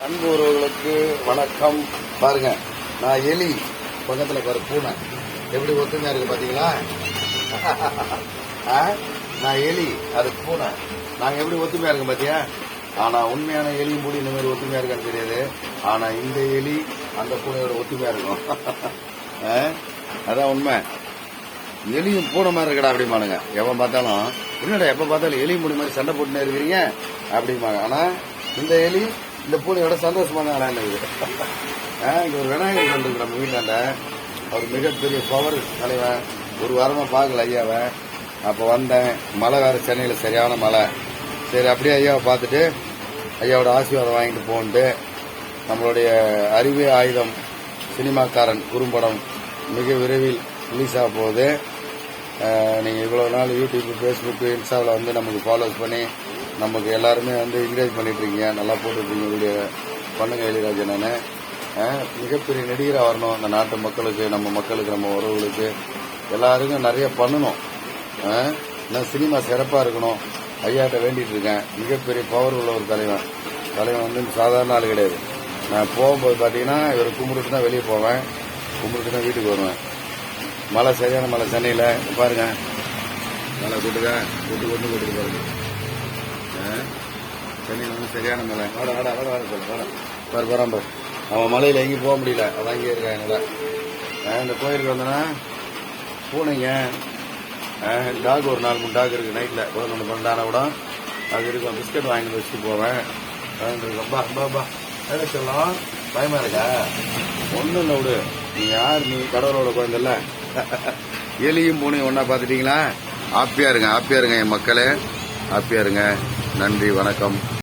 அன்பு உறவுகளுக்கு வணக்கம். பாருங்க நான் எலி பக்கத்துல பாரு பூனை. எப்படி ஒத்துமையா இருக்கு பாத்தீங்களா? ஆ? நான் எலி அது பூனை. நாங்க எப்படி ஒத்துமையா இருக்கோம் பாத்தியா? ஆனா உண்மையான எலியும் மூடி இந்த மாதிரி ஒத்துமையா இருக்கான்னு தெரியாது. ஆனா இந்த எலி அந்த பூனையோட ஒத்துமையா இருக்கும். ஆ? அதான் உண்மை. எலியும் பூனை மாதிரி இருக்கடா அப்படிமானுங்க எவன் பார்த்தாலும் என்னடா எப்ப பார்த்தாலும் எலி மூடி மாதிரி சண்டை போட்டுனே இருக்கிறீங்க? அப்படிம்பாங்க. ஆனா இந்த எலி இந்த பூனையோட சந்தோஷமா தான் விளையாண்டுது இங்க ஒரு விநாயகர் இருக்கு நம்ம வீட்டாண்ட. அவர் மிகப்பெரிய பவர் தலைவன் ஒரு வாரமா பார்க்கல ஐயாவை. அப்ப வந்தேன். மழை வேற சென்னையில சரியான மழை. சரி அப்படியே ஐயாவை பார்த்துட்டு ஐயாவோட ஆசீர்வாதம் வாங்கிட்டு போன்ட்டு நம்மளுடைய அறிவே ஆயுதம் சினிமாக்காரன் குறும்படம் மிக விரைவில் ரிலீஸ் ஆக போகுது. நீங்கள் நீங்க இவ்வளவு நாள் யூடியூப் ஃபேஸ்புக்கு இன்ஸ்டாவில் வந்து நமக்கு ஃபாலோஸ் பண்ணி நமக்கு எல்லாருமே வந்து என்கரேஜ் பண்ணிட்டு இருக்கீங்க நல்லா போட்டுருக்கீங்க வீடியோ பண்ணுங்க எளிராஜன் நான். மிகப்பெரிய நடிகராக வரணும் இந்த நாட்டு மக்களுக்கு நம்ம மக்களுக்கு நம்ம உறவுகளுக்கு. எல்லாருக்கும் நிறைய பண்ணணும். அஹ், இன்னும் சினிமா சிறப்பாக இருக்கணும். ஐயாட்ட வேண்டிகிட்டு இருக்கேன் மிகப்பெரிய பவர் உள்ள ஒரு தலைவன். தலைவன் வந்து சாதாரண ஆள் கிடையாது. நான் போகும்போது பார்த்தீங்கன்னா இவர் கும்பிட்டு தான் வெளியே போவேன். கும்பிட்டு தான் வீட்டுக்கு வருவேன். மழை சரியான மழை சென்னையில். இங்க பாருங்க. மழை கூட்டுங்க கூட்டு கொண்டு கூட்டுட்டு சென்னையில் வந்து சரியான மழை. வாட வாட வாட வாட சொல்லு வாட. பாரு போகிறான் பாரு. அவன் மலையில் எங்கேயும் போக முடியல. அதான் இங்கே இருக்கா எங்களை இந்த கோயிலுக்கு வந்தேன்னா பூனைங்க டாக் ஒரு நாலு மூணு டாக் இருக்குது நைட்டில் பதினொன்று பன்னெண்டான கூட அது இருக்கும். பிஸ்கட் வாங்கிட்டு வச்சுட்டு போவேன். வாங்கிட்டு இருக்கேன் பா பா பா சொல்லலாம் பயமாக இருக்கா? ஒன்றும் இல்லை விடு. நீ யார்? நீ கடவுளோட குழந்தைல எலியும் பூனையும் ஒன்றா பார்த்துட்டீங்களா? ஹாப்பியாக இருங்க ஹாப்பியாக இருங்க என் மக்களே. ஹாப்பியாக இருங்க. நன்றி வணக்கம்.